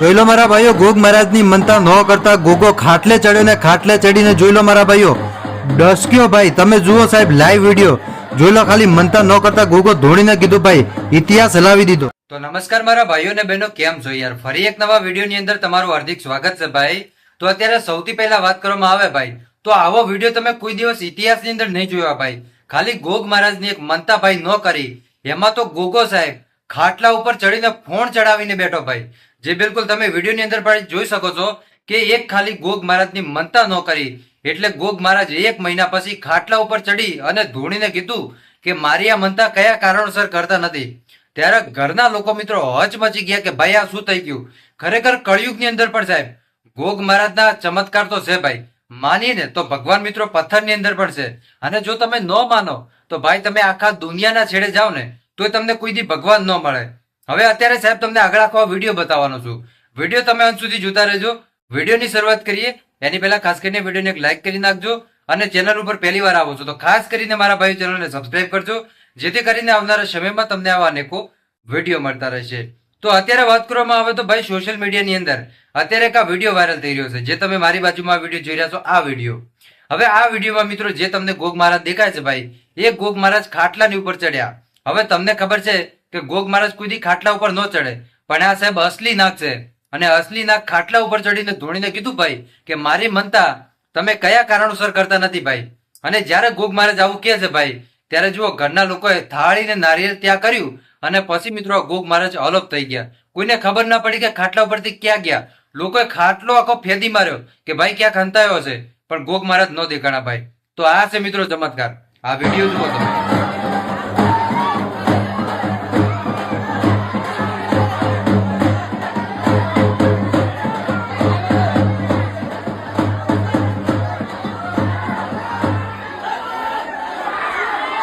જોઈ લો મારા ભાઈઓ, ગોગ મહારાજની મનતા ન કરતા ગોગો ખાટલે ચડ્યો ને ખાટલે ચડીને જોઈ લો મારા ભાઈઓ. ડસક્યો ભાઈ, તમે જુઓ સાહેબ લાઈવ વીડિયો જોઈ લો ખાલી મનતા ન કરતા ગોગો ધોણીને કીધું, ભાઈ, ઇતિહાસ હલાવી દીધો. તો નમસ્કાર મારા ભાઈઓ ને બહેનો, કેમ છો યાર? ફરી એક નવા વીડિયો ની અંદર તમારું હાર્દિક સ્વાગત છે, ભાઈ. તો અત્યારે સૌથી પહેલા વાત કરવામાં આવે, ભાઈ, તો આવો વીડિયો તમે કોઈ દિવસ ઇતિહાસની અંદર નહીં જોયો, ભાઈ. ખાલી ગોગ મહારાજની એક મનતા ભાઈ ન કરી. એમાં તો ગોગો સાહેબ ખાટલા ઉપર ચડીને ફોન ચડાવીને બેઠો ભાઈ. જે બિલકુલ તમે વિડીયોની અંદર પણ જોઈ શકો છો કે એક ખાલી ગોગ મહારાજની મનતા ન કરી. એટલે ગોગ મહારાજ એક મહિના પછી ખાટલા ઉપર ચડી અને ધોણીને કીધું કે મારી આ મનતા કયા કારણોસર કરતા નથી. ત્યારે ઘરના લોકો મિત્રો હચમચી ગયા કે ભાઈ આ શું થઈ ગયું? ખરેખર કળિયુગની અંદર પણ સાહેબ, ગોગ મહારાજના ચમત્કાર તો છે ભાઈ. માનીએ ને તો ભગવાન મિત્રો પથ્થરની અંદર પણ છે. અને જો તમે ન માનો, તો ભાઈ તમે આખા દુનિયાના છેડે જાઓ ને તો તમને કોઈ દી ભગવાન ન મળે. હવે અત્યારે સાહેબ તમને આગળ આખો વીડિયો બતાવવાનો છું. વીડિયો તમે અંત સુધી જોતા રહેજો. વિડીયોની શરૂઆત કરીએ. એની પહેલા ખાસ કરીને વિડીયોને એક લાઈક કરી નાખજો અને ચેનલ ઉપર પહેલી વાર આવો છો તો ખાસ કરીને મારા ભાઈ ચેનલને સબસ્ક્રાઇબ કરજો. જેથી કરીને આવનારા સમયમાં તમને આવા અનેકો વીડિયો મળતા રહેશે. તો અત્યારે વાત કરવામાં આવે તો ભાઈ સોશિયલ મીડિયાની અંદર અત્યારે એક આ વીડિયો વાયરલ થઈ રહ્યો છે. જે તમે મારી બાજુમાં વીડિયો જોઈ રહ્યા છો, આ વીડિયો. હવે આ વિડીયોમાં મિત્રો જે તમને ગોગ મહારાજ દેખાય છે ભાઈ, એ ગોગ મહારાજ ખાટલાની ઉપર ચડ્યા. હવે તમને ખબર છે કે ગોગ મહારાજ કોઈ ખાટલા ઉપર ન ચડે. પણ આ સાહેબ અસલી નાગ છે. અને અસલી નાગ ખાટલા ઉપર ચડીને ધોણીને કીધું, ભાઈ, કે મારી મનતા તમે કયા કારણોસર કરતા નથી, ભાઈ? અને જ્યારે ગોગ મહારાજ આવું કહે છે, ભાઈ, ત્યારે જુઓ, ઘરના લોકોએ થાળીને નારિયેળ ત્યાં કર્યું અને પછી મિત્રો ગોગ મહારાજ અલોપ થઈ ગયા. કોઈને ખબર ના પડી કે ખાટલા ઉપરથી ક્યાં ગયા. લોકોએ ખાટલો આખો ફેદી માર્યો કે, ભાઈ ક્યાં ખંતાયો છે? પણ ગોગ મહારાજ ન દેખાણા, ભાઈ. તો આ છે મિત્રો ચમત્કાર. આ વીડિયો જુઓ તમે.